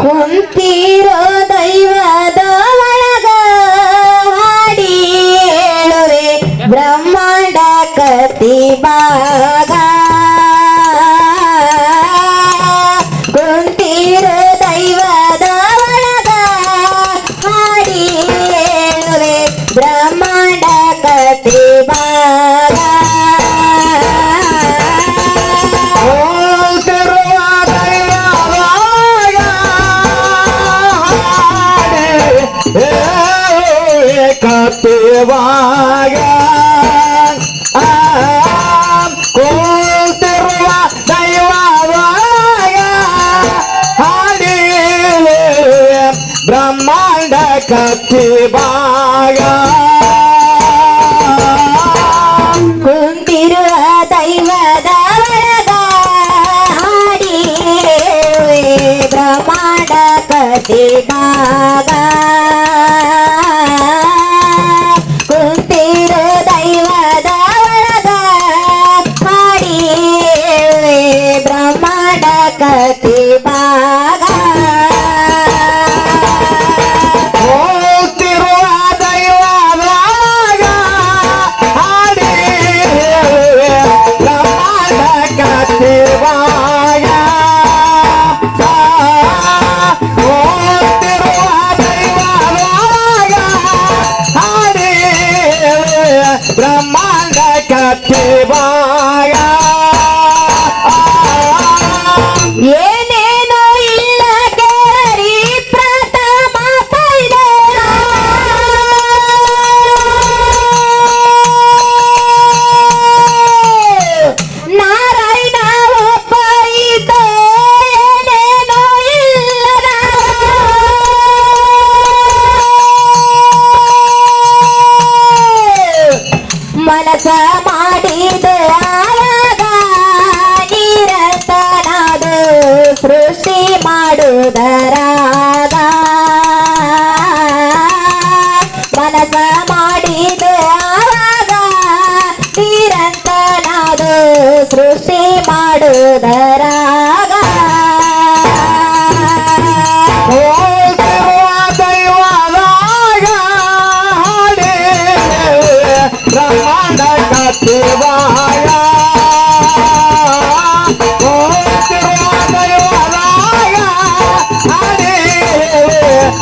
ಕುಂತಿರೋ ದೈವದ ಒಳಗ ಹಾಡಿ ಹೇಳುವೆ. ಬ್ರಹ್ಮಾಂಡ ಕತಿ ಭಾಗ ತಪ್ಪುವಾಗ ಕೂತಿರುವ ದೈವವಾಗ ಹಾಡಿ ಬ್ರಹ್ಮಾಂಡ ಕತ್ತಿವಾಗ ಕುಂತಿರುವ ದೈವದ ಬ್ರಹ್ಮಾಂಡ ಕತ್ತಿಗ রাখতে বা ಸೃಷ್ಟಿ ಮಾಡುವುದರಾಗ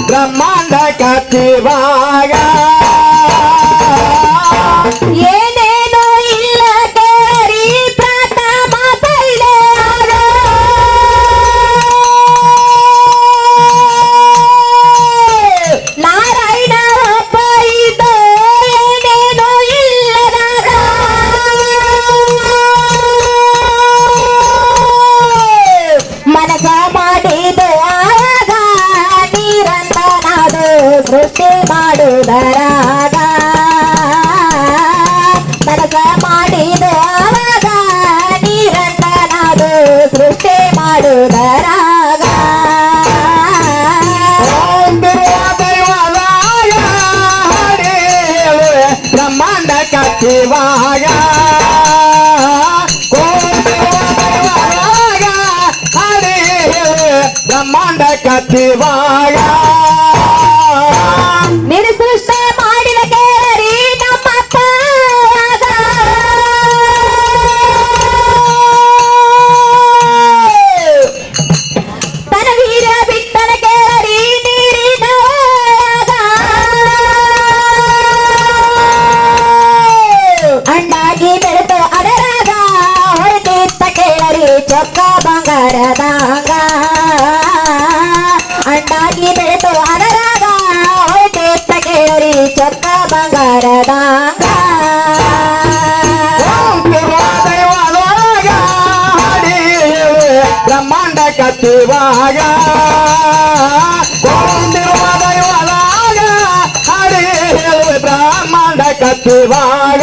ಬ್ರಹ್ಮಾಂಡ ಕತ್ತಿವಾಯ பாட்டு பாடுதராக தடச ಮಾಡಿದ ಆವಾಗ ನೀರಣ್ಣನಾದು ಸೃಷ್ಟಿ ಮಾಡುದರಾಗ ಬ್ರಹ್ಮಾಂಡ ಕಟ್ಟಿವಾಗ ಬ್ರಹ್ಮಾಂಡ ಕತ್ತಿವಾಗ ಬರದಾಗ ಅಂಡಾಗಿ ಬೆಳೆದು ಅದರಾಗ ಹೊರಟೆ ತಗೇರಿ ಚೊಕ್ಕ ಬಂಗಾರದಾಗ ಬ್ರಹ್ಮಾಂಡ ಕತ್ತುವಾಗ ಬ್ರಹ್ಮಾಂಡ ಕತ್ತುವಾಗ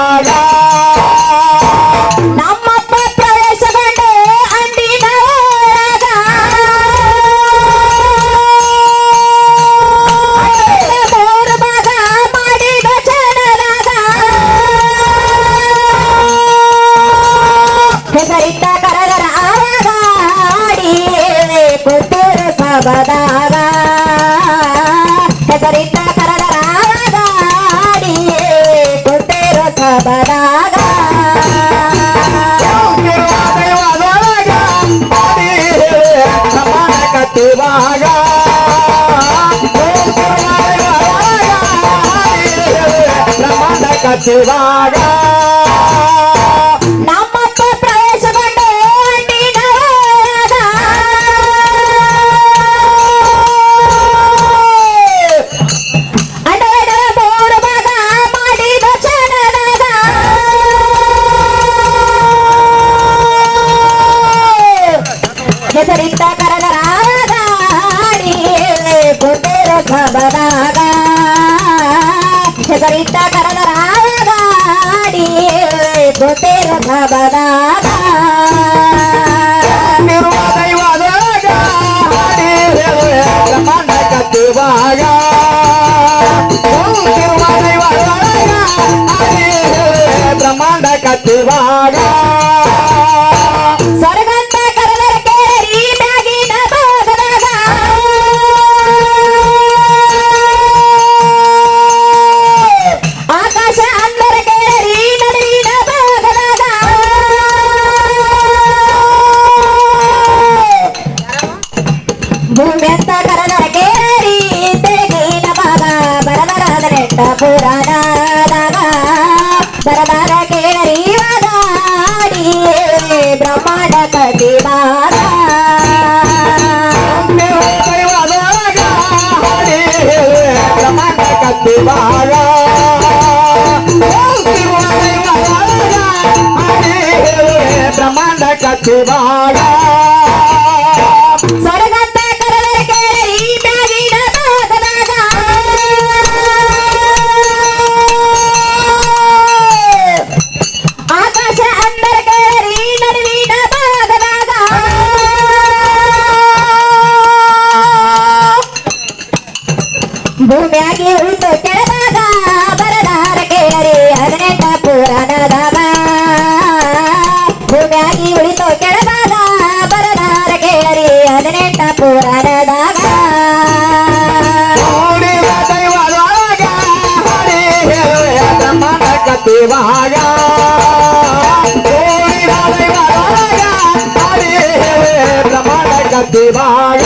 ಬದಾದ ಹೆಸರಿಟ್ಟ ಕರದರಾಡಿಯೇ ಕೊಟ್ಟಿರೋ ಸಬದಾಗ ಕತ್ತುವಾಗ ಕತ್ತುವಾಗ ಬದಾಗ ಹೆಸರಿದ್ದ ಕರದರಾಗಾಡಿ ಗೊತ್ತಿರ ಬದಾಗ একেবারে ಗಾಗಿ ಉಳಿತೋ ಕೆಳಗಾದ ಬರದಾರ ಕೇಳರಿ ಹದಿನೆಂಟ ಪುರಾಣದಾಗ ದೇವಾಗ ದೇವಾಗ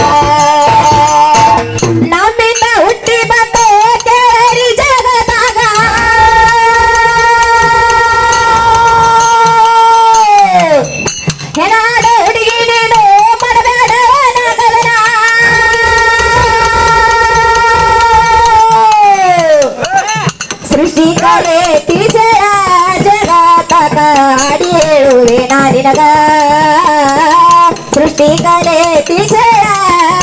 ನಿನಗ ಸೃಷ್ಟಿಗಲೇ ತಿಸೆಯ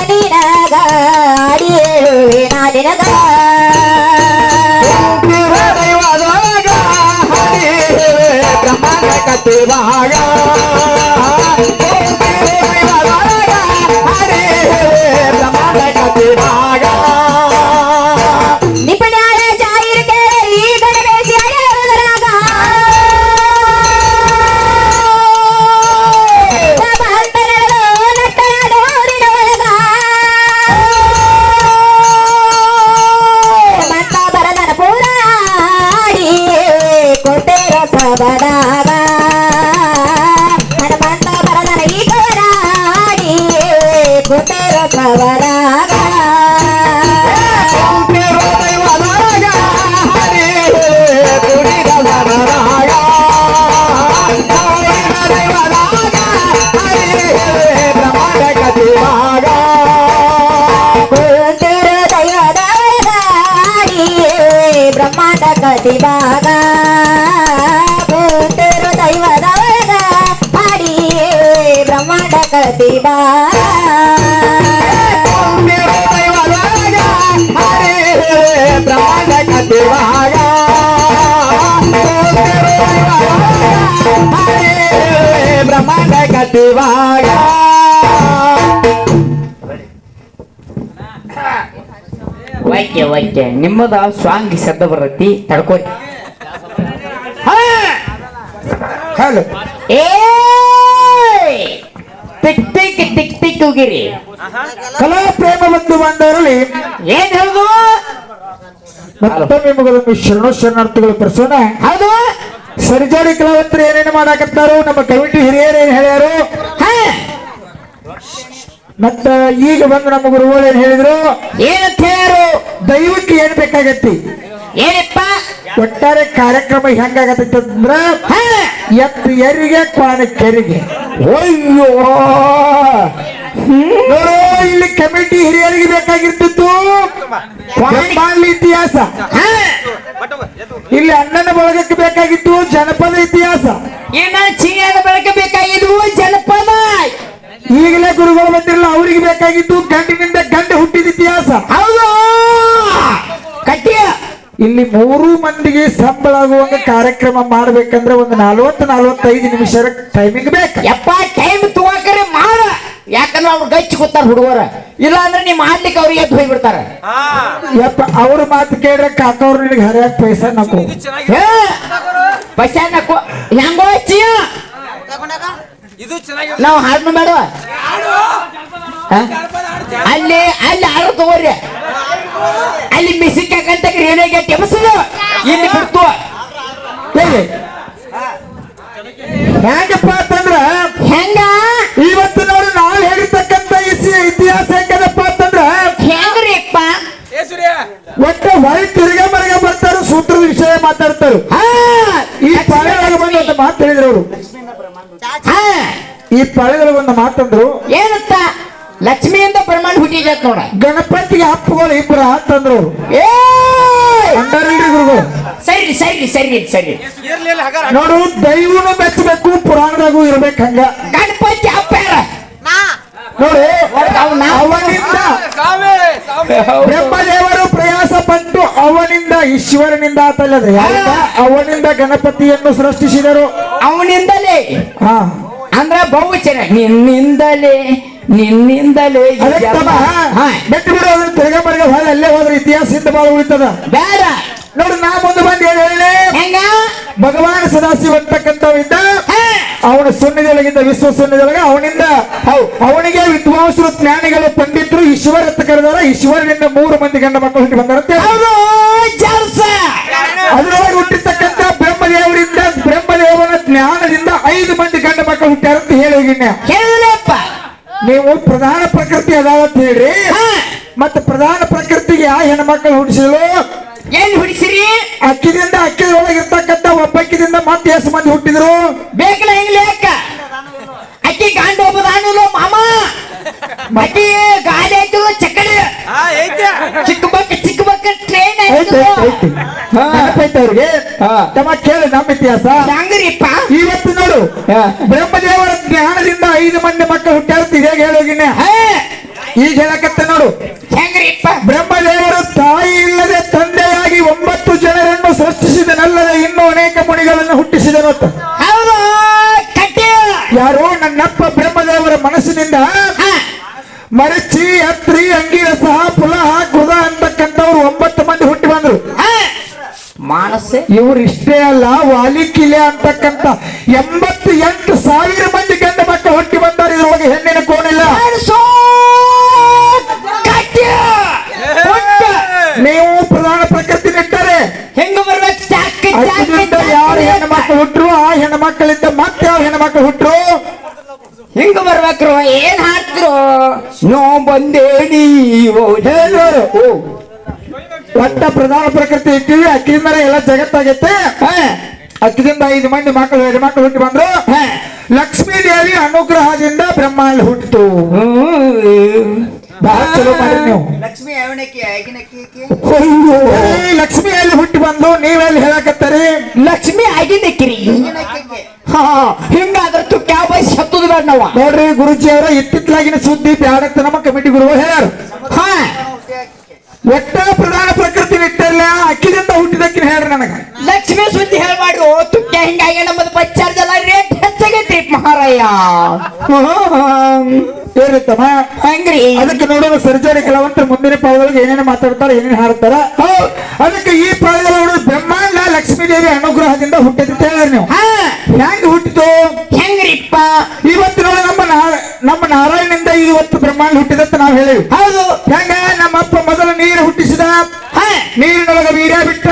ನಿನಗ ಅಡಿಯೇಳುವೆ ನಾ ನಿನಗ ಕಟ್ಟಿವಾಗ ಪ್ರತಿಭಾಗ ಪುತ್ರ ದೈವದವಗ ಅಡಿಯೇ ಬ್ರಹ್ಮಾಂಡ ಪ್ರತಿಭಾ ಬ್ರಹ್ಮಾಂಡ ಕತಿವಾಗ ವಾಕ್ಯ ವಾಕ್ಯ ನಿಮ್ಮದ ಸ್ವಾಂಗ್ ಶಬ್ದ ಬರತಿ ತಡ್ಕೋರಿ ಹಲೋ. ಏ ಟಿಕ್ ಟಿಕ್ ಟಿಕ್ ಟಿಕ್ ಹೋಗಿರಿ ಕಲಾ ಪ್ರೇಮ ಮತ್ತು ಬಂದವರಲ್ಲಿ ಏನ್ ಹೇಳುದು? ಮತ್ತೊಮ್ಮೆ ನಿಮಗೊಂದು ಶರಣ ಶರಣಾರ್ಥಿಗಳು ಪ್ರಸನ್ನ. ಹೌದು? ಸರಿಜೋಡಿ ಕಲಾವಂತರು ಏನೇನು ಮಾಡಾಕತ್ತಾರೋ ನಮ್ಮ ಕಮಿಟಿ ಹಿರಿಯರು ಏನ್ ಹೇಳ್ಯಾರು ಹಾ! ಮತ್ತ ಈಗ ಬಂದು ನಮ್ಮ ಗುರುಗಳು ಏನ್ ಹೇಳಿದ್ರು ಏನಂತ ಹೇಳ್ಯಾರು? ದೈವಕ್ಕೆ ಏನ್ ಬೇಕಾಗತ್ತಿ? ಏನಪ್ಪ? ಒಟ್ಟಾರೆ ಕಾರ್ಯಕ್ರಮ ಹೆಂಗಾಗತ್ತಂದ್ರ ಎತ್ತು ಎರಿಗೆ ಕ್ವಾಣ ಕೆರಿಗೆ. ಅಯ್ಯೋ! ನೋಡು ಇಲ್ಲಿ ಕಮಿಟಿ ಹಿರಿಯರಿಗೆ ಬೇಕಾಗಿರ್ತಿತ್ತು. ಇತಿಹಾಸ. ಹಾ! ಇಲ್ಲಿ ಅಣ್ಣನ ಬಳಗಕ್ಕೆ ಬೇಕಾಗಿತ್ತು ಜನಪದ ಇತಿಹಾಸ. ಏನ ಚಿನ್ನದ ಬಳಕ ಬೇಕಾಗಿದ್ದು ಜನಪದ. ಈಗಲೇ ಗುರುಗಳು ಬಂದಿರಲ್ಲ ಅವರಿಗೆ ಬೇಕಾಗಿತ್ತು ಗಂಡಿನಿಂದ ಗಂಡ ಹುಟ್ಟಿದ ಇತಿಹಾಸ. ಹೌದು. ಕಟ್ಟಿಯ ಇಲ್ಲಿ ಮೂರು ಮಂದಿಗೆ ಸಂಬಳ ಆಗುವಂಗ ಕಾರ್ಯಕ್ರಮ ಮಾಡ್ಬೇಕಂದ್ರೆ ಒಂದು ನಲ್ವತ್ತು ನಲ್ವತ್ತೈದು ನಿಮಿಷ ಟೈಮಿಂಗ್ ಬೇಕು. ಮಾಡ ಯಾಕಂದ್ರೆ ಅವ್ರು ಗಚ್ಚಿ ಕೂತಾರ ಹುಡುಗರ. ಇಲ್ಲ ಅಂದ್ರೆ ನಿಮ್ ಮಾಡ್ಲಿಕ್ಕೆ ಅವ್ರಿಗೆ ಎದ್ದು ಹೋಗ್ಬಿಡ್ತಾರ. ಯಪ್ಪ ಅವ್ರ ಮಾತು ಕೇಳ್ರೆ ಕಾಕವ್ರು ನಿನಗೆ ಹರಿಯಾಕ ಪೈಸಾ ನಕು ಹೇ! ಪೈಸಾ ನಕ್ಕು. ಹೆಂಗೋ ಚಿಯ? ಇದು ಚೆನ್ನಾಗಿ ನಾವು ಹಾಡ್ನು ಬೇಡ ಅಲ್ಲಿ ಅಲ್ಲಿ ಹಾಡು ತಗೋರಿ. ಅಲ್ಲಿ ಮಿಸಿಕ್ ಹಾಕಂತ ರೇಣಿಗೆ ಕೆಮಸದು ಇಲ್ಲಿ ಬಿಡ್ತು. ಹೇಳಿ ಹೆಂಗಪ್ಪ ಒಟ್ಟ ಹೊಳಿ ತಿರ್ಗ ಮರಗ ಬರ್ತಾರ ಸೂತ್ರದ ವಿಷಯ ಮಾತಾಡ್ತಾರು. ಆ ಈ ಪಾಳೆಯೊಳಗೆ ಬಂದು ಒಂದು ಮಾತು ಹೇಳಿದ್ರು ಅವರು. ಹಾ ಈ ಪಾಳೆಯೊಳಗೆ ಒಂದು ಮಾತಂದ್ರು ಏನಂತ? ಲಕ್ಷ್ಮಿಯಿಂದ ಪ್ರಮಾಣ ಹುಟ್ಟಿಜತ್ ನೋಡ. ಗಣಪತಿಗೆ ಹಪ್ಪುಗಳು ಇಬ್ಬರು ಅಂತಂದ್ರು ಅವರು. ಏ! ಗುರುಗಳು. ಸರಿ ಸರಿ ಸರಿ ಸರಿ. ಇರ್ಲಿಲ್ಲ ಹಗಾರ. ನೋಡು ದೈವನು ಮೆಚ್ಚಬೇಕು ಪುರಾಣದಾಗೂ ಇರ್ಬೇಕು ಹಂಗ. ಗಣಪತಿ ಅಪ್ಪ ನೋಡು ಅವ್ನ ಅವನಿಂದ ಬ್ರಹ್ಮದೇವರು ಈಶ್ವರನಿಂದ ಆತಲ್ಲದೆ ಅವನಿಂದ ಗಣಪತಿಯನ್ನು ಸೃಷ್ಟಿಸಿದರು. ಅವನಿಂದಲೇ. ಹಾ. ಅಂದ್ರ ಬಹುಚನ ನಿನ್ನಿಂದಲೇ ನಿನ್ನಿಂದಲೇ ಬಿಡೋದ್ರ ತಿರ್ಗ ಹೊಲ ಅಲ್ಲೇ ಹೋದ್ರೆ ಇತಿಹಾಸದಿಂದ ಬಾಳ ಉಳಿತದ. ಬೇಡ. ನೋಡಿ ನಾ ಮುಂದೆ ಬಂದು ಏನ್ ಹೇಳಿ ಭಗವಾನ್ ಸದಾಶಿವ ಅಂತಕ್ಕಂಥವಿದ್ದ ಅವನ ಸುಣ್ಣದೊಳಗಿಂದ ವಿಶ್ವ ಸೊನ್ನಿದೊಳಗೆ ಅವನಿಂದ. ಅವನಿಗೆ ವಿದ್ವಾಂಸರು ಜ್ಞಾನಿಗಳು ಪಂಡಿತರು ಈಶ್ವರ ಅಂತ ಕರೆದಾರ ಈಶ್ವರನಿಂದ ಮೂರು ಮಂದಿ ಗಂಡ ಮಕ್ಕಳು ಹುಟ್ಟಿ ಬಂದಾರ ಹುಟ್ಟ್ಯಾರ ಅಂತ ಹೇಳಿ ಹೋಗಿನ್ಯ ಹೇಳಿದಪ್ಪ. ನೀವು ಪ್ರಧಾನ ಪ್ರಕೃತಿ ಅದಾವ ಅಂತ ಹೇಳ್ರಿ. ಮತ್ತೆ ಪ್ರಧಾನ ಪ್ರಕೃತಿಗೆ ಆ ಹೆಣ್ಮಕ್ಳು ಹುಟ್ಟಿಸಿದ್ರು ಏನ್ ಹುಡಿಸಿರಿ? ಅಕ್ಕಿದಿಂದ ಅಕ್ಕಿ ಒಳಗಿರ್ತಕ್ಕಂಥ ಒಬ್ಬಕ್ಕಿದಿಂದ ಮತ್ತೆ ಎಷ್ಟು ಮಂದಿ ಹುಟ್ಟಿದ್ರು? ಬೇಕಲ್ಲ ಹೆಂಗ್ಲಿ ಅಕ್ಕ? ಅಕ್ಕಿ ಗಾಂಡ ಒಬ್ಬದಾನು ಮಾಮ ಅಕ್ಕಿ ಅವ್ರಿಗೆ ತಮ್ಮ ಕೇಳಿ ನಮ್ಮ ಇತಿಹಾಸ. ಹೆಂಗ್ರಿಪ್ಪ? ಇವತ್ತು ನೋಡು ಬ್ರಹ್ಮದೇವರ ಜ್ಞಾನದಿಂದ ಐದು ಮಂದಿ ಮಕ್ಕಳು ಹುಟ್ಟಿ ಹೇಗೆ ಹೇಳೋಗಿನ ಹಾ, ಈಗ ಹೇಳಕತ್ತ ನೋಡು. ಹೆಂಗ್ರಿಪ್ಪ? ಬ್ರಹ್ಮದೇವರು ತಾಯಿ ಇಲ್ಲದೆ ತಂದೆಯಾಗಿ ಒಂಬತ್ತು ಜನರನ್ನು ಸೃಷ್ಟಿಸಿದನಲ್ಲದೆ ಇನ್ನೂ ಅನೇಕ ಮುನಿಗಳನ್ನು ಹುಟ್ಟಿಸಿದನು ಯಾರು ನನ್ನಪ್ಪ ಬ್ರಹ್ಮದೇವರ ಮನಸ್ಸಿನಿಂದ ಇವ್ರು ಇಷ್ಟೇ ಅಲ್ಲ ವಾಲಿಕಿಲೆ ಅಂತಕ್ಕಂತ ಎಂಬತ್ತು ಎಂಟು ಸಾವಿರ ಮಂದಿ ಗಂಡ ಮಕ್ಕಳು ಹುಟ್ಟಿ ಬಂದಾರೆ ಇದ್ರೊಳಗೆ ಹೆಣ್ಣಿನ ಕೋಣಿಲ್ಲ ನೀವು ಪ್ರಧಾನ ಪ್ರಕೃತಿ ನಿಟ್ಟರೆ ಹೆಂಗ ಯಾರು ಹೆಣ್ಣು ಮಕ್ಕಳು ಹುಟ್ಟರು ಆ ಹೆಣ್ಣು ಮಕ್ಕಳಿಂದ ಮತ್ತೆ ಯಾವ ಹೆಣ್ಣು ಮಕ್ಕಳು ಹುಟ್ಟರು ಹಿಂಗ ಬರ್ಬೇಕ್ರು ಏನ್ ಹಾಕ್ರು ನೋ ಬಂದೇನಿ ಹೇಳೋರು ಒಟ್ಟ ಪ್ರಧಾನ ಪ್ರಕೃತಿ ಇಟ್ಟಿವಿ ಅಕ್ಕಿಯಿಂದ ಎಲ್ಲ ಜಗತ್ತಾಗೈತೆ. ಅಕ್ಕಿದಿಂದ ಐದು ಮಂದಿ ಮಕ್ಕಳು ಎರಡು ಮಕ್ಕಳು ಹುಟ್ಟಿ ಬಂದ್ರು. ಲಕ್ಷ್ಮೀ ದೇವಿ ಅನುಗ್ರಹದಿಂದ ಬ್ರಹ್ಮಾಂಡ ಹುಟ್ಟಿತು. ಬಹಳ ಚಲೋ ಮಾಡಿ ನೀವು. ಲಕ್ಷ್ಮಿ ಎಲ್ಲಿ ಹುಟ್ಟಿ ಬಂದು ನೀವೆಲ್ಲಿ ಹೇಳಕತ್ತರಿ? ಲಕ್ಷ್ಮಿ ಆಗಿದ್ದಕ್ಕಿರಿ ಹಾ ಹಿಂಗಾದ್ರ ತುಕ್ಕ ಬಯಸ್ ಹತ್ತದ ಮರಿಬೇಡ ನಾವ. ನೋಡ್ರಿ ಗುರುಜಿ ಅವರ ಇತ್ತಿತ್ತಲಾಗಿನ ಸುದ್ದಿ ಬ್ಯಾಡತ್ತ ನಮ್ಮ ಕಮಿಟಿ ಗುರುಗಳು ಹೇಳ್ಯಾರ ಹಾ. ಒಟ್ಟ ಪ್ರಧಾನ ಪ್ರಕೃತಿ ಇಟ್ಟಲ್ಲ ಅಕ್ಕಿದಂತ ಹುಟ್ಟಿದಕ್ಕಿನ ಹೇಳ್ರಿ ನನಗ. ಲಕ್ಷ್ಮಿ ಸುದ್ದಿ ಹೇಳ್ಬಾಡ್ರು ತುಟ್ಟ ಹಿಂಗಾಗಿ ನಮ್ಮದು ಬಚ್ಚಾರ್ದಲ್ಲ ರೇಟ್ ಹೆಚ್ಚಾಗೈತಿ ಮಹಾರಾಯ. ಏನಿತ್ತಮ್ಮ? ಹಂಗ್ರಿ? ಅದಕ್ಕೆ ನೋಡೋಣ ಸರ್ಜರಿ ಕೆಲವಂತ ಮುಂದಿನ ಪಾದಗಳಿಗೆ ಏನೇನು ಮಾತಾಡ್ತಾರೆ ಏನೇನು ಹಾಡ್ತಾರ. ಅದಕ್ಕೆ ಈ ನೋಡೋದು ಬ್ರಹ್ಮಾಂಡ ಲಕ್ಷ್ಮೀ ದೇವಿ ಅನುಗ್ರಹದಿಂದ ಹುಟ್ಟಿದ್ರಿ ನೀವು. ಹಾ. ಹೆಂಗ್ ಹುಟ್ಟಿತು? ಹೆಂಗ್ರಿಪ್ಪ? ಇವತ್ತು ನೋಡಿ ನಮ್ಮ ನಮ್ಮ ನಾರಾಯಣಿಂದ ಇವತ್ತು ಬ್ರಹ್ಮಾಂಡ ಹುಟ್ಟಿದಂತ ನಾವು ಹೇಳಿವಿ ಹೌದು. ಹೆಂಗ? ನಮ್ಮಪ್ಪ ಮೊದಲು ನೀರು ಹುಟ್ಟಿಸಿದ. ನೀರಿನೊಳಗ ವೀರ್ಯ ಬಿಟ್ಟ.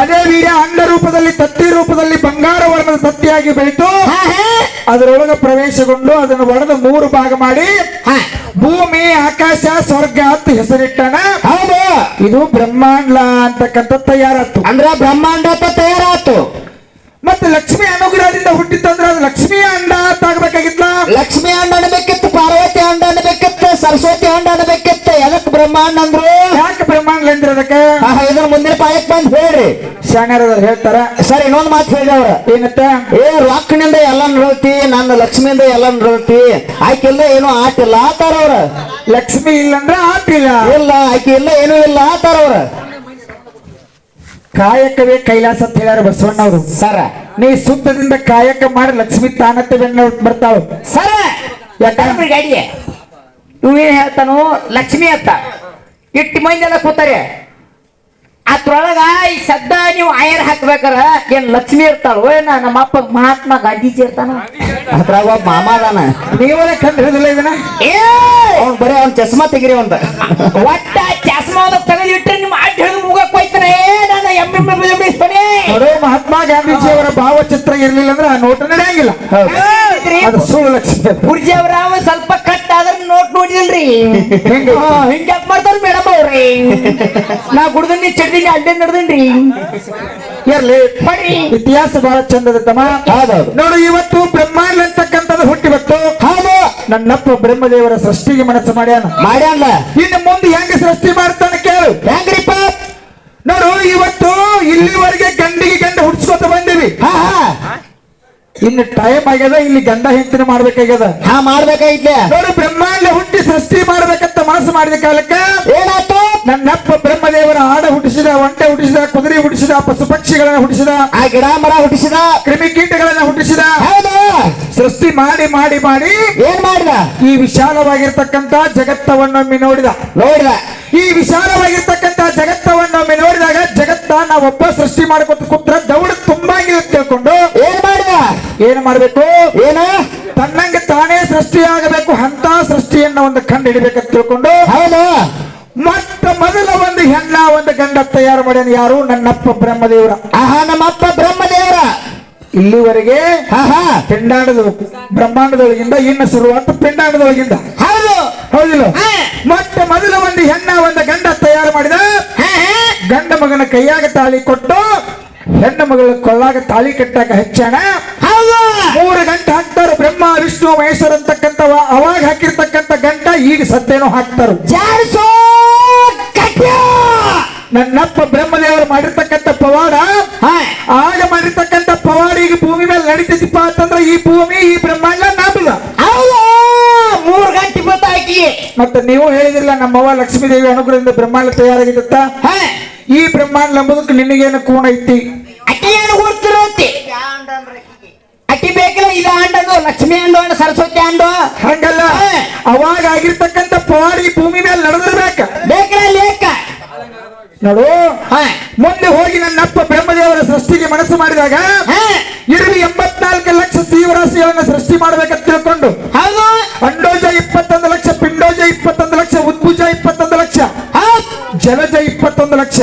ಅದೇ ವೀರ್ಯ ಅಂಡ ರೂಪದಲ್ಲಿ ತತ್ತಿ ರೂಪದಲ್ಲಿ ಬಂಗಾರ ವರ್ಣದ ತತ್ತಿಯಾಗಿ ಬೆಳಿತು ಅದರೊಳಗ ಪ್ರವೇಶಗೊಂಡು ಅದನ್ನು ಒಡೆದು ಮೂರು ಭಾಗ ಮಾಡಿ ಭೂಮಿ ಆಕಾಶ ಸ್ವರ್ಗ ಅಂತ ಹೆಸರಿಟ್ಟಣ. ಹೌದು. ಇದು ಬ್ರಹ್ಮಾಂಡ ಅಂತಕ್ಕಂಥ ತಯಾರಾತು ಅಂದ್ರ ಬ್ರಹ್ಮಾಂಡ ಅಂತ ತಯಾರಾತು ಮತ್ತೆ ಲಕ್ಷ್ಮಿ ಅನುಗ್ರಹದಿಂದ ಹುಟ್ಟಿತ್ತಂದ್ರೆ ಅದು ಲಕ್ಷ್ಮಿ ಅಂಡ ಅಂತ ಆಗ್ಬೇಕಾಗಿತ್ತ ಲಕ್ಷ್ಮಿ ಅಂಡ ಸರಸ್ವತಿ ಹಂಡ ಅನ್ನಬೇಕಿತ್ತ ಎದಕ್ ಬ್ರಹ್ಮಾಂಡ ಅಂದ್ರು? ಯಾಕೆ ಬ್ರಹ್ಮಾಂಡ ಅಂದ್ರೆ ಅದಕ್ಕೆ? ಆಹಾ, ಇದನ್ನ ಮುಂದಿನ ಪಾಯಕ್ ಬಂದ್ ಹೇಳ್ರಿ. ಶಾಣ್ಯರ ಹೇಳ್ತಾರ. ಸರ್ ಇನ್ನೊಂದ್ ಮಾತು ಹೇಳಿದವ್ರ ಏನತ್ತ? ಏ ರೊಕ್ಕನಿಂದ ಎಲ್ಲ ನಡತಿ ನನ್ನ ಲಕ್ಷ್ಮಿಯಿಂದ ಎಲ್ಲ ನಡತಿ ಆಕಿಲ್ಲ ಏನು ಆಟಿಲ್ಲ ಆತಾರ ಅವ್ರ. ಲಕ್ಷ್ಮಿ ಇಲ್ಲಂದ್ರ ಆತಿಲ್ಲ. ಇಲ್ಲ ಆಕಿ ಇಲ್ಲ ಏನೂ ಇಲ್ಲ ಆತಾರ ಅವ್ರ. ಕಾಯಕವೇ ಕೈಲಾಸ ಅಂತ ಹೇಳ್ಯಾರ ಬಸವಣ್ಣ ಅವರು. ಸರ. ನೀ ಸುತ್ತದಿಂದ ಕಾಯಕ ಮಾಡಿ ಲಕ್ಷ್ಮಿ ತಾನತ್ತೆ ಬೆನ್ನ ಬರ್ತಾವ ಸರ. ಯಾಕಂದ್ರೆ ಇವೇನ್ ಹೇಳ್ತಾನು ಲಕ್ಷ್ಮಿ ಅಂತ ಇಟ್ಟು ಮಂದಿ ಎಲ್ಲ ಕೂತಾರೆ. ಅದ್ರೊಳಗ ಈ ಸದ್ದ ನೀವು ಆಯರ್ ಹಾಕ್ಬೇಕಾರ, ಏನ್ ಲಕ್ಷ್ಮಿ ಇರ್ತಾಳ ಏನ, ನಮ್ಮ ಅಪ್ಪ ಮಹಾತ್ಮ ಗಾಂಧೀಜಿ ಇರ್ತಾನ. ಅದ್ರಾಗ ಒಬ್ಬ ಮಾಮ ಅದಾನ. ನೀವೇ ಕಂಡು ಹಿಡಿದಿಲ್ಲ ಇದನ್ನ? ಏ! ಅವ್ನ್ ಬರೀ ಅವ್ನ್ ಚಸ್ಮಾ ತೆಗಿರಿ ಒಂದ ಒಟ್ಟ ಚಸ್ಮಾ ತೆಗೆದು ಇಟ್ರೆ ನಿಮ್ಮ ಅಡ್ಡ ಹಿಡಿದು ಮುಗಕ್ ನಾನು ಎಮ್ಮೆ ನೋಡು ಮಹಾತ್ಮ ಗಾಂಧೀಜಿ ಅವರ ಭಾವಚಿತ್ರ ಇರ್ಲಿಲ್ಲ ಅಂದ್ರೆ ಆ ನೋಟ ನಡೆಯಂಗಿಲ್ಲ ಅದು ಸುಳ್ಳು ಲಕ್ಷ್ಮಿ ಗುರ್ಜಿ ಅವ್ರ ಸ್ವಲ್ಪ ಕಟ್ ಆದ್ರೆ ನೋಟ್ ನೋಡಿದಿಲ್ರಿ. ಹಿಂಗ್ಯಾಕ್ ಹಿಂಗ ಮಾಡ್ತಾರ ಮೇಡಮ್ ಅವ್ರಿ. ನಾ ಗುಡ್ದನ್ನಿ ಚಟ್ನಿ ಅಡ್ಡ ನಡ್ದನ್ರಿ. ಇರ್ಲಿ. ಇತಿಹಾಸ ಬಹಳ ಚಂದದ ತಮ್ಮ. ನೋಡು ಇವತ್ತು ಬ್ರಹ್ಮಾಂಡ ಅಂತಕ್ಕಂಥದ್ದು ಹುಟ್ಟಿ ಬಂತು. ಹೌದು. ನನ್ನಪ್ಪ ಬ್ರಹ್ಮದೇವರ ಸೃಷ್ಟಿಗೆ ಮನಸ್ಸು ಮಾಡ್ಯಾನ. ಮಾಡ್ಯಾನ ಇನ್ನು ಮುಂದೆ ಹೆಂಗ ಸೃಷ್ಟಿ ಮಾಡ್ತಾನೆ ಕೇಳು. ಹೆಂಗ್ರಿಪ್ಪ? ನೋಡು ಇವತ್ತು ಇಲ್ಲಿವರೆಗೆ ಗಂಡಿಗೆ ಗಂಡ ಹುಡ್ಸ್ಕೊತ ಬಂದಿವಿ. ಹಾ ಹಾ. ಇನ್ನು ಟೈಮ್ ಆಗ್ಯದ ಇಲ್ಲಿ ಗಂಡ ಹೆಂಡತಿನ ಮಾಡ್ಬೇಕಾಗ್ಯದ? ಹಾ ಮಾಡ್ಬೇಕಾಗಿದ್ದೆ. ನೋಡಿ ಬ್ರಹ್ಮಾಂಡ ಹುಟ್ಟಿ ಸೃಷ್ಟಿ ಮಾಡ್ಬೇಕಂತ ಮನಸ್ಸು ಮಾಡಿದ ಕಾಲಕ್ಕ ಏನಾಯ್ತು? ನನ್ನಪ್ಪ ಬ್ರಹ್ಮದೇವರ ಆಡ ಹುಟ್ಟಿಸಿದ ಒಂಟೆ ಹುಟ್ಟಿಸಿದ ಕುದುರೆ ಹುಟ್ಟಿಸಿದ ಪಶು ಪಕ್ಷಿಗಳನ್ನ ಹುಟ್ಟಿಸಿದ ಆ ಗಿಡ ಮರ ಹುಟ್ಟಿಸಿದ. ಕ್ರಿಮಿಕೀಟಗಳನ್ನ ಹುಟ್ಟಿಸಿದ. ಹೌದು. ಸೃಷ್ಟಿ ಮಾಡಿ ಮಾಡಿ ಮಾಡಿ ಏನ್ ಮಾಡಿದ? ಈ ವಿಶಾಲವಾಗಿರ್ತಕ್ಕಂತ ಜಗತ್ತವನ್ನೊಮ್ಮೆ ನೋಡಿದ. ನೋಡಿದ. ಈ ವಿಶಾಲವಾಗಿರ್ತಕ್ಕಂತ ಜಗತ್ತವನ್ನೊಮ್ಮೆ ನೋಡಿದಾಗ ಜಗತ್ತ ನಾವೊಬ್ಬ ಸೃಷ್ಟಿ ಮಾಡ್ಕೊತ ಕೂತ್ರ ದೌಡ ತುಂಬಾ ಅಂತ ತಿಳ್ಕೊಂಡು ಏನ್ ಮಾಡಬೇಕು? ಏನ್? ತನ್ನಂಗೆ ತಾನೇ ಸೃಷ್ಟಿಯಾಗಬೇಕು ಅಂತ ಸೃಷ್ಟಿಯನ್ನ ಒಂದು ಕಂಡು ಹಿಡಿಬೇಕಂತ ತಿಳ್ಕೊಂಡು ಹೌದಾ. ಮತ್ತ ಮೊದಲ ಒಂದು ಹೆಣ್ಣ ಒಂದು ಗಂಡ ತಯಾರು ಮಾಡ್ಯಾನ ಯಾರು? ನನ್ನಪ್ಪ ಬ್ರಹ್ಮದೇವರ. ಆಹಾ ನಮ್ಮಪ್ಪ ಬ್ರಹ್ಮದೇವರ. ಇಲ್ಲಿವರೆಗೆ ಹಾ ಪಿಂಡಾಂಡದ ಬ್ರಹ್ಮಾಂಡದೊಳಗಿಂದ ಇನ್ನು ಶುರುವಾತ ಪಿಂಡಾಂಡದೊಳಗಿಂದ ಹೌದು. ಹೌದಿಲ್ಲ? ಮತ್ತೆ ಮೊದಲ ಒಂದು ಹೆಣ್ಣ ಒಂದು ಗಂಡ ತಯಾರು ಮಾಡಿದ ಗಂಡ ಮಗನ ಕೈಯಾಗ ತಾಳಿ ಕೊಟ್ಟು ಹೆಣ್ಣು ಮಗಳ ಕೊಳ್ಳಾಗ ತಾಳಿ ಕಟ್ಟಾಕ ಹೆಚ್ಚಾಣ? ಮೂರು ಗಂಟೆ ಹಾಕ್ತಾರ ಬ್ರಹ್ಮ ವಿಷ್ಣು ಮಹೇಶ್ವರ ಅಂತಕ್ಕಂತ ಅವಾಗ ಹಾಕಿರ್ತಕ್ಕಂತ ಗಂಟ ಈಗ ಸತ್ತೇನೋ ಹಾಕ್ತಾರ. ನನ್ನಪ್ಪ ಬ್ರಹ್ಮದೇವರು ಮಾಡಿರ್ತಕ್ಕಂಥ ಪವಾಡ ಆಗ ಮಾಡಿರ್ತಕ್ಕಂಥ ಪವಾಡ ಈಗ ಭೂಮಿ ಮೇಲೆ ನಡೀತೈತಿಪ್ಪ ಅಂತಂದ್ರೆ ಈ ಭೂಮಿ ಈ ಬ್ರಹ್ಮಾಂಡ ಹೌದು. ಮೂರು ಗಂಟೆ ಬಂದಾಕಿ ಮತ್ತೆ ನೀವು ಹೇಳಿದಿರಲ್ಲ ನಮ್ಮವ್ವ ಲಕ್ಷ್ಮೀ ದೇವಿ ಅನುಗ್ರಹದಿಂದ ಬ್ರಹ್ಮಾಂಡ ತಯಾರಾಗಿರುತ್ತ ಹಾ. ಈ ಬ್ರಹ್ಮಾಂಡ ಎಂಬುದಕ್ಕೆ ನಿನಗೇನು ಕೂಣ ಐತಿ? ಅಕ್ಕಿ ಏನು ಗೊತ್ತಿರೋತಿ ಅಟ್ಟಿ? ಬೇಕಿಲ್ಲ ಇದು ಅಂಡದು ಲಕ್ಷ್ಮಿ ಅಂಡು ಅಂಡ ಸರಸ್ವತಿ ಅಂಡು ಹಂಗಲ್ಲ. ಅವಾಗ ಆಗಿರ್ತಕ್ಕಂತ ಪವಾಡ ಈ ಭೂಮಿ ಮೇಲೆ ನಡೆದಿರ್ಬೇಕ. ಬೇಕಿಲ್ಲ ಲೇಕ. ನೋಡು ಮುಂದೆ ಹೋಗಿ ನನ್ನಪ್ಪ ಬ್ರಹ್ಮದೇವರ ಸೃಷ್ಟಿಗೆ ಮನಸ್ಸು ಮಾಡಿದಾಗ ಹಾ. ಇರಲಿ ಎಂಬತ್ನಾಲ್ಕು ಲಕ್ಷ ಜೀವರಾಶಿಗಳನ್ನ ಸೃಷ್ಟಿ ಮಾಡ್ಬೇಕಂತ ತಿಳ್ಕೊಂಡು. ಹೌದು. ಅಂಡೋಜ ಇಪ್ಪತ್ತೊಂದು ಲಕ್ಷ ಪಿಂಡೋಜ ಇಪ್ಪತ್ತೊಂದು ಲಕ್ಷ ಉದ್ಭುಜ ಇಪ್ಪತ್ತೊಂದು ಲಕ್ಷ ಜಲಜ ಇಪ್ಪತ್ತೊಂದು ಲಕ್ಷ.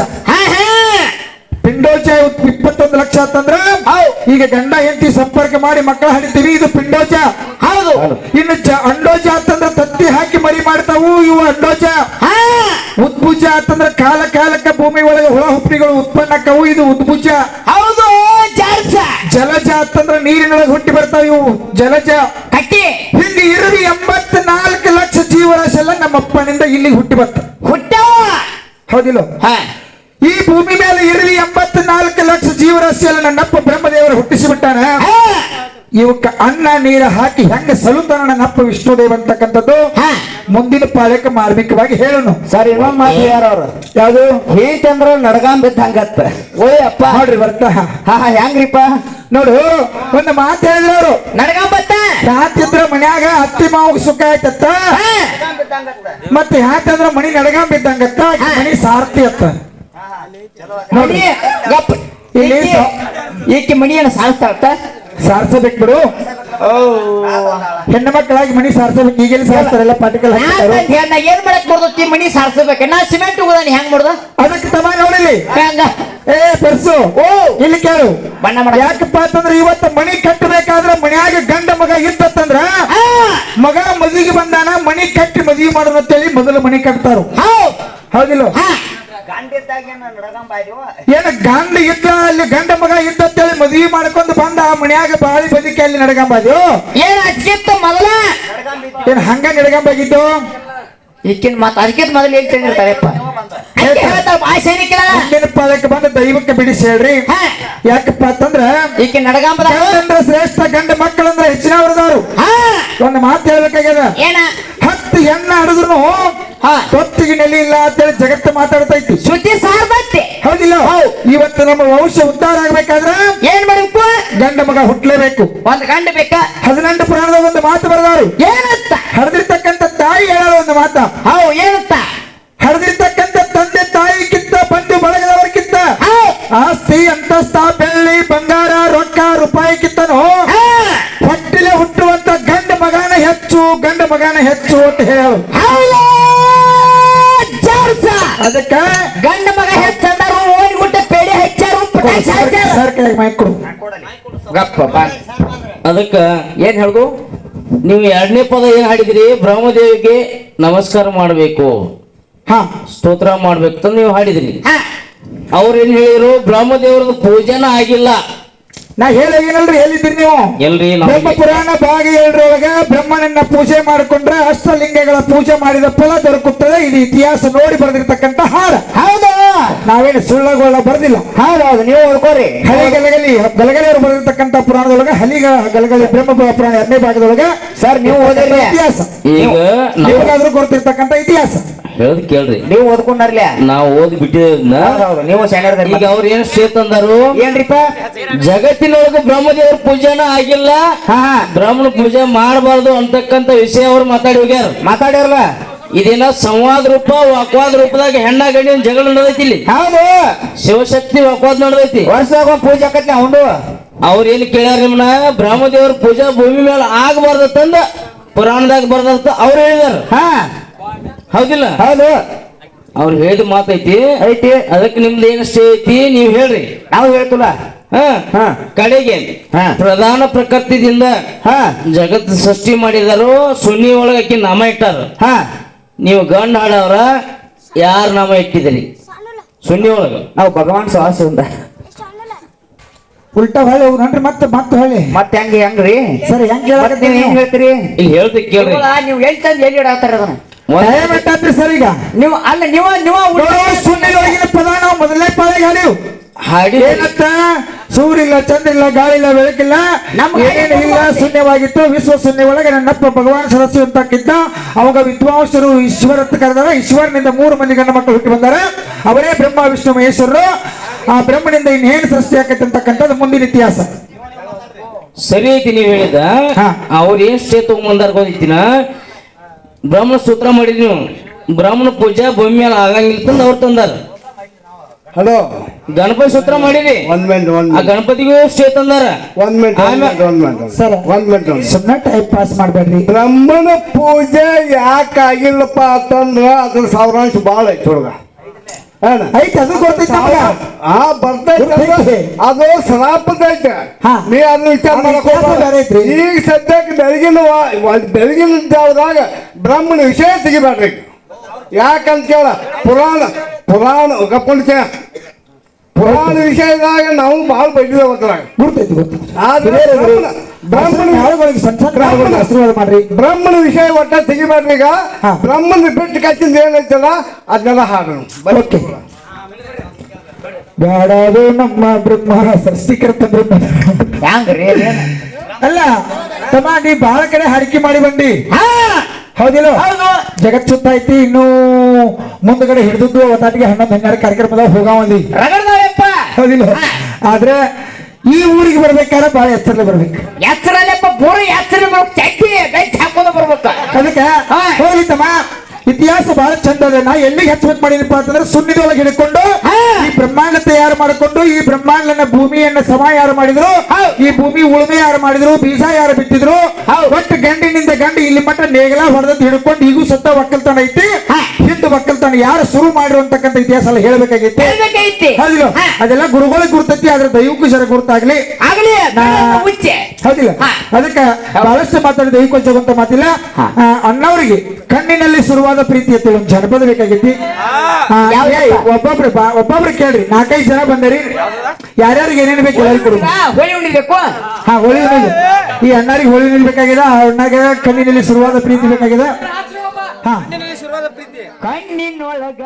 ಈಗ ಗಂಡ ಹೆಂಡತಿ ಸಂಪರ್ಕ ಮಾಡಿ ಮಕ್ಕಳ ಹಡಿತೀವಿ ಇದು ಪಿಂಡೋಜ. ಹೌದು. ಇನ್ನು ಅಂಡೋಜ ಅಂತಂದ್ರೆ ತತ್ತಿ ಹಾಕಿ ಮರಿ ಮಾಡ್ತಾವು ಇವು ಅಂಡೋಜ. ಉದ್ಭುಜ ಅಂತಂದ್ರೆ ಕಾಲ ಕಾಲಕ್ಕೆ ಭೂಮಿ ಒಳಗೆ ಹುಳ ಹುಪ್ಪಿಗಳು ಉತ್ಪನ್ನ ಆಕ್ಕವು ಇದು ಉದ್ಭುಜ. ಹೌದು ಜಲಜ ಅಂತಂದ್ರೆ ನೀರಿನೊಳಗೆ ಹುಟ್ಟಿ ಬರ್ತಾವ ಇವು ಜಲಜ. ಕಟ್ಟಿ. ಹಿಂಗೆ ಇರುವಿ ಎಂಬತ್ ನಾಲ್ಕು ಲಕ್ಷ ಜೀವರಾಶಿ ಎಲ್ಲ ನಮ್ಮಪ್ಪನಿಂದ ಇಲ್ಲಿ ಹುಟ್ಟಿ ಬರ್ತ ಹುಟ್ಟ ಹೌದಿಲ್ಲ? ಈ ಭೂಮಿ ಮೇಲೆ ಇರಲಿ ಎಂಬತ್ನಾಲ್ಕು ಲಕ್ಷ ಜೀವರಾಶಿಯಲ್ಲಿ ನಪ್ಪ ನನ್ನಪ್ಪ ಬ್ರಹ್ಮದೇವರು ಹುಟ್ಟಿಸಿ ಬಿಟ್ಟಾನೆ ಇವಕ್ಕೆ ಅನ್ನ ನೀರ ಹಾಕಿ ಹೆಂಗ ಸಲುತನ ನಪ್ಪ ವಿಷ್ಣುದೇವ್ ಅಂತಕ್ಕಂಥದ್ದು. ಮುಂದಿನ ಪಾಳ್ಯಕ್ಕೆ ಮಾರ್ಮಿಕವಾಗಿ ಹೇಳೋನು. ಸರ್ ಇನ್ನೊಂದ್ ಮಾತು ಯಾರು ಅವ್ರು? ಯಾವುದು? ಹೇಂಟ್ ಅಂದ್ರ ನಡ್ಗಾಂ ಬಿದ್ದ ಹಂಗತ್ತ. ಓಯ್ ಅಪ್ಪ. ನೋಡ್ರಿ ಬರ್ತ. ಹಾ ಹಾ ಹೆಂಗ್ರಿಪ್ಪ? ನೋಡು ಒಂದು ಮಾತು ಹೇಳಿದ್ರು ಅವರು. ನಡ್ಗಾಂ ಬತ್ತ ಯಾತಿದ್ರ ಮನ್ಯಾಗ ಅತ್ತಿ ಮಾವು ಸುಖ ಆಯ್ತತ್ತ? ಮತ್ತೆ ಯಾತಂದ್ರ ಮಣಿ ನಡಗಾಂ ಬಿದ್ದಂಗತ್ತ ಮಣಿ ಮನಿ ಸಾರ್ತಿ ಅತ್ತ. ನೋಡಿ ಗಪ್. ಇಲ್ಲಿ ಈಕಿ- ಮಣಿಯನ್ನು ಸಾರಿಸ್ತಾಳತ್ತ ಸಾರ್ಸಬೇಕು ಬಿಡು ಹೆಣ್ಣು ಮಕ್ಕಳಾಗಿ ಮಣಿ ಸಾರಿಸಬೇಕು. ಈಗೆಲ್ಲ ಸಾರಿಸ್ತಾರಲ್ಲ ನಾ ಏನ್ ಮಾಡಕ್ ಬರ್ತೈತಿ? ಮಣಿ ಸಾರಿಸಬೇಕು. ನಾ ಸಿಮೆಂಟ್ ಉಗದಾನಿ. ಹೆಂಗ್ ಮಾಡ್ದ? ಅದಕ್ಕೆ ತಮ್ಮ ನೋಡಿಲಿ? ಏ ಪರ್ಸು ಓ. ಇಲ್ಲಿ ಕೇಳು. ಬಣ್ಣ ಮಾಡ ಯಾಕಪ್ಪ ಅಂತಂದ್ರೆ ಇವತ್ತು ಮಣಿ ಕಟ್ಟಬೇಕಾದ್ರೆ ಮನ್ಯಾಗ ಗಂಡ ಮಗ ಇತ್ತಂದ್ರ ಮಗ ಮದುವೆಗೆ ಬಂದಾನ ಮಣಿ ಕಟ್ಟಿ ಮದುವೆ ಮಾಡೋದಂತೇಳಿ ಮೊದಲು ಮಣಿ ಕಟ್ತಾರು. ಹೌದಿಲ್ಲ? ಏನ ಗಂಡ ಇದ್ದ ಅಲ್ಲಿ ಗಂಡ ಮಗ ಇದ್ದಂತೇಳಿ ಮದುವೆ ಮಾಡ್ಕೊಂಡು ಬಂದ ಆ ಮನ್ಯಾಗ ಬಾಳಿ ಬದುಕಿ ಅಲ್ಲಿ ನಡಗಂಬಾದ್ಯೋ ಏನ್ ಅಜ್ಜಿತ್ತ ಮೊದಲ? ಏನ್ ಹಂಗ ನಡಗಂಬಾಗಿದ್ದು ಈಕಿನ ಮಾತು ಅದಕ್ಕಿಂತ ಮೊದಲು ಏನ್ ತಿಳಿದಿರ್ತಾರೆಪ್ಪ? ಪಾದಕ್ಕೆ ಬಂದ ದೈವಕ್ಕೆ ಬಿಡಿಸಿ ಹೇಳ್ರಿ. ಹಾ. ಯಾಕಪ್ಪ ಅಂತಂದ್ರ ಈಕೆ ನಡಗಾಂಬದ ಗಂಡಂದ್ರ ಶ್ರೇಷ್ಠ ಗಂಡ ಮಕ್ಕಳಂದ್ರೆ ಹೆಚ್ಚಿನವ್ರದವ್ರು ಒಂದು ಮಾತು ಹೇಳ್ಬೇಕಾಗ್ಯದ? ಏನ? ಹತ್ತು ಹೆಣ್ಣ ಹಡಿದ್ರು. ತೊತ್ತಿಗೆ ನೆಲೆ ಇಲ್ಲ ಅಂತೇಳಿ ಜಗತ್ತು ಮಾತಾಡ್ತೈತಿ ಸುದ್ದಿ ಸಾರ್ಬತ್ತೆ ಹೌದಿಲ್ಲ? ಇವತ್ತು ನಮ್ಮ ವಂಶ ಉದ್ಧಾರ ಆಗ್ಬೇಕಾದ್ರೆ? ಏನ್ ಮಾಡ್ಬೇಕು ಗಂಡ ಮಗ ಹುಟ್ಲೇಬೇಕು. ಒಂದ್ ಗಂಡ ಬೇಕ? ಹದಿನೆಂಟು ಪುರಾಣದ ಒಂದು ಮಾತು ಬರೆದವರು. ಏನಂತ? ಹರಿದಿರ್ತಕ್ಕಂತ ತಾಯಿ ಹೇಳೋ ಒಂದು ಮಾತ. ಹೌ ಏನಂತ? ಹರಿದಿರ್ತಕ್ಕಂತ ತಂದೆ ತಾಯಿಗಿಂತ ಬಂಧು ಬಳಗದವರಿಗಿಂತ. ಹೌ ಆಸ್ತಿ ಅಂತಸ್ತ ಬೆಳ್ಳಿ ಬಂಗಾರ ರೊಕ್ಕ ರೂಪಾಯಿ ಹಾ. ಹೊಟ್ಟಿಲೆ ಹುಟ್ಟುವಂತ ಗಂಡ ಮಗನ ಹೆಚ್ಚು ಗಂಡ ಮಗನ ಹೆಚ್ಚು ಅಂತ ಹೇಳೋ. ಅದಕ್ಕ ಗಂಡ ಮಗ ಹೆಚ್ಚಂದಾರು ಓಡಿಗುಡ್ಡ ಪೇಡಿ ಹೆಚ್ಚಾರು ಸರ್. ಸರ್ಕಾರಿ ಮೈಕ್ ಕೊಡು. ಗಪ್ಪ ಬಾ. ಅದಕ್ಕ ಏನ್ ಹೇಳ್ದು? ನೀವು ಎರಡನೇ ಪದ ಏನ್ ಹಾಡಿದ್ರಿ? ಬ್ರಹ್ಮದೇವಿಗೆ ನಮಸ್ಕಾರ ಮಾಡಬೇಕು. ಹಾ. ಸ್ತೋತ್ರ ಮಾಡ್ಬೇಕು ಅಂತ ನೀವು ಹಾಡಿದ್ರಿ. ಹಾ. ಅವ್ರ ಏನ್ ಹೇಳಿದ್ರು? ಬ್ರಹ್ಮದೇವ್ರದ್ದು ಪೂಜೆನ ಆಗಿಲ್ಲ. ನಾ ಹೇಳ ಏನಲ್ರಿ ಹೇಳಿದ್ರಿ ನೀವು? ಎಲ್ರಿ ಬ್ರಹ್ಮ ಪುರಾಣ ಭಾಗ ಏಳರೊಳಗ ಬ್ರಹ್ಮನನ್ನ ಪೂಜೆ ಮಾಡಿಕೊಂಡ್ರೆ ಅಷ್ಟಲಿಂಗಗಳ ಪೂಜೆ ಮಾಡಿದ ಫಲ ದೊರಕುತ್ತದೆ. ಇದು ಇತಿಹಾಸ ನೋಡಿ ಬರೆದಿರ್ತಕ್ಕಂತ ಹಾಡ ಹೌದು. ನಾವೇನು ಸುಳ್ಳಗೊಳ್ಳ ಬರ್ದಿಲ್ಲ. ಹೌದೌದು ನೀವು ಓದ್ಕೋರಿ. ಹಳಿ ಗಲಗಲಿ ಗಲಗಲಿಯವರು ಬರೆದಿರ್ತಕ್ಕಂತ ಪುರಾಣದೊಳಗ ಹಲಿಗ ಗಲಗಲಿ ಬ್ರಹ್ಮ ಪುರಾಣ ಎರಡನೇ ಭಾಗದೊಳಗ ಸರ್ ನೀವು ಓದಿರಿ. ಇತಿಹಾಸ. ನಿಮಗಾದ್ರೂ ಗೊತ್ತಿರ್ತಕ್ಕಂಥ ಇತಿಹಾಸ. ಹೇಳದ್ ಕೇಳ್ರಿ. ನೀವು ಓದ್ಕೊಂಡಾರ್ಲೆ? ನಾವು ಓದಿ ಬಿಟ್ಟಿದ್ನ. ನೀವು ಸಣ್ಣ ಈಗ ಅವ್ರ ಏನ್ ಸ್ಟೇಟ್ ಅಂದಾರು? ಏನ್ರಿಪ್ಪ? ಜಗತ್ತಿನೊಳಗ ಬ್ರಹ್ಮದೇವ್ರ ಪೂಜೆನ ಆಗಿಲ್ಲ. ಬ್ರಹ್ಮನ ಪೂಜೆ ಮಾಡಬಾರ್ದು ಅಂತಕ್ಕಂತ ವಿಷಯ ಅವ್ರು ಮಾತಾಡಿ ಹೋಗ್ಯಾರ. ಮಾತಾಡ್ಯಾರಲ್ಲ? ಇದೇನ ಸಂವಾದ ರೂಪ ವಾಕ್ವಾದ ರೂಪದಾಗ ಹೆಣ್ಣ ಗಂಡಿನ ಜಗಳ ನಡೆದೈತಿ ಇಲ್ಲಿ. ಹೌದು. ಶಿವಶಕ್ತಿ ವಾಕ್ವಾದ ನಡೆದೈತಿ. ವರ್ಷದಾಗ ಪೂಜೆ ಅವಂಡು ಅವ್ರ ಏನ್ ಕೇಳ್ಯಾರ ನಿಮ್ನ? ಬ್ರಹ್ಮದೇವ್ರ ಪೂಜಾ ಭೂಮಿ ಮೇಲೆ ಆಗಬಾರ್ದು ತಂದ ಪುರಾಣದಾಗ ಬರ್ದಂತ ಅವ್ರು ಹೇಳಿದಾರ. ಹಾ. ಹೌದಿಲ್ಲ? ಹೌದು. ಅವ್ರು ಹೇಳಿದ ಮಾತೈತಿ ಐತಿ. ಅದಕ್ಕೆ ನಿಮ್ದು ಏನು ಸ್ಟೇ ಐತಿ ನೀವು ಹೇಳ್ರಿ. ನಾವು ಹೇಳ್ತಲ್ಲ. ಹಾ. ಹಾ. ಕಡೆಗೆ ಹಾ. ಪ್ರಧಾನ ಪ್ರಕೃತಿದಿಂದ ಹಾ. ಜಗತ್ ಸೃಷ್ಟಿ ಮಾಡಿದಾರು ಸುನ್ನಿ ಒಳಗ ಆಕಿ ನಾಮ ಇಟ್ಟಾರ. ಹಾ. ನೀವು ಗಂಡ ಹಾಡವ್ರ ಯಾರ ನಾಮ ಇಟ್ಟಿದ್ರಿ ಸುನ್ನಿ ಒಳಗ. ನಾವು ಭಗವಾನ್ ಶ್ವಾಸದಿಂದ ಉಲ್ಟಾ ಹೊಳೆ ಹೋಗ್ರಿ ಮತ್ತೆ ಮತ್ತೆ ಹೊಳೆ. ಮತ್ತೆ ಹೆಂಗೆ ಹೆಂಗ್ರಿ? ಸರಿ ಹೆಂಗ್ ಹೇಳ್ತೀರಿ? ಇಲ್ಲಿ ಹೇಳ್ತಿ ಕೇಳ್ರಿ. ನೀವು ಎಲ್ಲಿ ಹೇಳಿ ಎಲ್ಲಿ ಇಡಾತಾರ ಅದನ್ನ? ಎಷ್ಟಾತ್ರಿ ಸರ್ ಈಗ. ನೀವು ಅಲ್ಲ ನೀವ ನೀವು ಸುಣ್ಣಿನೊಳಗಿನ ಪದ ನಾವು ಮೊದಲನೇ ಪಾಳಿಗೆ ಹಾಡಿವು ಹಾಡಿ ಏನಂತ? ಇಲ್ಲ ಗಾಳಿ ಇಲ್ಲ ಬೆಳಕಿಲ್ಲ. ನಮ್ಗೆ ಏನೇನು ಇಲ್ಲ ಶೂನ್ಯವಾಗಿತ್ತು ವಿಶ್ವ ಶೂನ್ಯ ಒಳಗೆ ನನ್ನಪ್ಪ ಭಗವಾನ್ ಸರಸ್ವಿ ಅಂತಕ್ಕಿದ್ದ ಅವಾಗ ವಿದ್ವಾಂಸರು ಈಶ್ವರ ಅಂತ ಕರೆದಾರ. ಈಶ್ವರನಿಂದ ಮೂರು ಮಂದಿ ಗಂಡ ಮಕ್ಕಳು ಹುಟ್ಟಿ ಬಂದಾರ. ಅವರೇ ಬ್ರಹ್ಮ ವಿಷ್ಣು ಮಹೇಶ್ವರರು. ಆ ಬ್ರಹ್ಮನಿಂದ ಇನ್ನೇನು ಸೃಷ್ಟಿ ಆಕೈತೆ ಅಂತಕ್ಕಂಥದ್ದು ಮುಂದಿನ ಇತಿಹಾಸ. ಸರಿ ಐತಿ ನೀವು ಹೇಳಿದ. ಹಾ. ಅವ್ರ ಏನ್ ಸ್ಟೇ ಗೊತ್ತಿನ ಬ್ರಾಹ್ಮಣ ಸೂತ್ರ ಮಾಡಿದ್ವಿ ನೀವು. ಬ್ರಾಹ್ಮಣ ಪೂಜಾ ಭೂಮಿ ಮೇಲೆ ಆಗಂಗಿಲ್ಲ ಅಂತ ಅವ್ರು ತಂದಾರ. ಹಲೋ. ಗಣಪತಿ ಸೂತ್ರ ಮಾಡಿರಿ. ಒಂದ್ ಮಿನಿಟ್ ಒಂದ್ ಆ ಗಣಪತಿಗೂ ಸ್ಟೇ ತಂದಾರ? ಒಂದ್ ಮಿನಿಟ್ ಒಂದ್ ಆಮೇಲೆ- ಮಿನಿಟ್ ಸರ್ ಒಂದ್ ಮಿನಿಟ್ ಒಂದ್ ಸುಮ್ಮನೆ ಟೈಮ್ ಪಾಸ್ ಮಾಡಬೇಡ್ರಿ. ಬ್ರಾಹ್ಮಣ ಪೂಜೆ ಯಾಕೆ ಆಗಿಲ್ಲಪ್ಪ ಅಂತಂದ್ರ ಅದ್ರ ಸಾವಿರಾಂಶ ಭಾಳ ಐತಿ ಹುಡುಗ. ಐತೆ ಅದು ಗೊತ್ತೈತೆ. ಆ ಬರ್ತೈತೆ ಅದು ಸನಾಪದ ನೀ ಅದನ್ನ ವಿಚಾರ ಮಾಡಕ್. ಈಗ ಸದ್ಯಕ್ಕೆ ಬೆಳಗಿನ ಬೆಳಗಿನ ಜಾವದಾಗ ಬ್ರಾಹ್ಮಣ ವಿಷಯ ತೆಗಿಬೇಡ್ರಿ. ಯಾಕಂತ ಕೇಳ? ಪುರಾಣ ಪುರಾಣ ಗಪ್ಪಣಿಸ ಪುರಾಣ ವಿಷಯದಾಗ ನಾವು ಭಾಳ ಬೈದಿದ್ದೇವೆ ಅದ್ರಾಗ ಬ್ರಾಹ್ಮಣ ಬ್ರಾಹ್ಮಣ ಆಶೀರ್ವಾದ ಮಾಡ್ರಿ. ಬ್ರಹ್ಮನ ವಿಷಯ ಒಟ್ಟ ತೆಗಿಬೇಡ್ರಿ ಈಗ. ಬ್ರಾಹ್ಮಣ ಬ್ರಹ್ಮನ ಬಿಟ್ಟು ಕಚ್ಚಿಂದ ಏನೈತಲ್ಲ ಅದನ್ನೆಲ್ಲ ಹಾಡು ಓಕೆ. ಬೇಡದು ನಮ್ಮ ಬ್ರಹ್ಮ ಸೃಷ್ಟಿಕರ್ತ ಬ್ರಹ್ಮ. ಅಲ್ಲ ತಮ್ಮ ನೀ ಬಹಳ ಕಡೆ ಹರಕೆ ಮಾಡಿ ಬಂದಿ. ಹಾ. ಹೌದಿಲ್ಲ ಹೌದು. ಜಗತ್ ಸುತ್ತ ಐತಿ ಇನ್ನು ಮುಂದಗಡೆ ಹಿಡಿದದ್ದು ಅವತ್ತಾಟಿಗೆ ಹನ್ನೊಂದು ಹನ್ನೆರಡು ಕಾರ್ಯಕ್ರಮದಾಗ ಹೋಗಿ ಹೌದಿಲ್ಲ ಆದ್ರೆ ಈ ಊರಿಗೆ ಬರ್ಬೇಕಾದ್ರೆ ಬಹಳ ಎಚ್ಚರಲ್ಲಿ ಬರ್ಬೇಕು. ಎಚ್ಚರಲ್ಲಪ್ಪ ಎಚ್ಚರ ಬರ್ಬೇಕು. ಅದಕ್ಕೆ. ಹೋಗ್ಲಿ ತಮ್ಮ ಇತಿಹಾಸ ಬಹಳ ಚಂದ ಅದ. ನಾ ಎಲ್ಲಿಗೆ ಹಚ್ಚಬೇಕು ಮಾಡಿದಪ್ಪ ಅಂತಂದ್ರೆ ಸುನ್ನಿದೊಳಗೆ ಹಿಡ್ಕೊಂಡು. ಈ ಬ್ರಹ್ಮಾಂಡ ತಯಾರು ಮಾಡಿಕೊಂಡು ಈ ಬ್ರಹ್ಮಾಂಡನ ಭೂಮಿಯನ್ನ ಸಮ ಯಾರು ಮಾಡಿದ್ರು. ಈ ಭೂಮಿ ಉಳುಮೆ ಯಾರು ಮಾಡಿದ್ರು ಬೀಜ ಯಾರು ಬಿತ್ತಿದ್ರು ಗಂಡಿನಿಂದ ಗಂಡು ಇಲ್ಲಿ ಮಟ್ಟ ನೇಗಲ ಹೊರದ ಹಿಡ್ಕೊಂಡು ಈಗೂ ಸತ್ತ ಒಕ್ಕಲ್ತನ ಐತಿ. ಹಾ. ಹಿಂದೆ ಒಕ್ಕಲ್ತನ ಯಾರು ಶುರು ಮಾಡಿರುವಂತಕ್ಕಂಥ ಇತಿಹಾಸ ಎಲ್ಲ ಹೇಳ್ಬೇಕಾಗೈತಿ. ಹೌದಿಲ್ಲ. ಅದೆಲ್ಲ ಗುರುಗಳಿಗೆ ಗುರ್ತೈತಿ ಆದ್ರೆ ದೈವಕ್ಕೂ ಜರ ಗುರ್ತಾಗ್ಲಿ. ಆಗ್ಲಿ ನಾ- ಮುಂಚೆ. ಹೌದಿಲ್ಲ. ಅದಕ್ಕೆ ಬಹಳಷ್ಟು ಮಾತಾಡಿದ ಈ ಕೊಂಚ ಮಾತಿಲ್ಲ. ಅಣ್ಣವ್ರಿಗೆ ಕಣ್ಣಿನಲ್ಲಿ ಶುರುವಾದ ಪ್ರೀತಿ ಅಂತ ಒಂದು ಜನಪದ ಬೇಕಾಗೈತಿ? ಒಬ್ಬೊಬ್ರು ಒಬ್ಬೊಬ್ರು ಕೇಳ್ರಿ ನಾಲ್ಕೈದು ಜನ ಬಂದರಿ. ಯಾರ್ಯಾರಿಗೆ ಏನೇನು ಬೇಕು ಹೇಳಿ ಕೊಡು. ಹಾ, ಹೋಳಿ ಉಣಿಬೇಕು ಹಾ ಹೋಳಿ ಹುಣ್ಣಿಮೆ. ಈ ಅಣ್ಣರಿಗೆ ಹೋಳಿ ನಿಲ್ಬೇಕಾಗಿದೆ ಬೇಕಾಗಿದೆ ಆ ಅಣ್ಣಗೆ ಕಣ್ಣಿನಲ್ಲಿ ಶುರುವಾದ ಪ್ರೀತಿ ಬೇಕಾಗಿದೆ. ಹಾ. ಶುರುವಾದ ಪ್ರೀತಿ. ಕಣ್ಣಿನೊಳಗ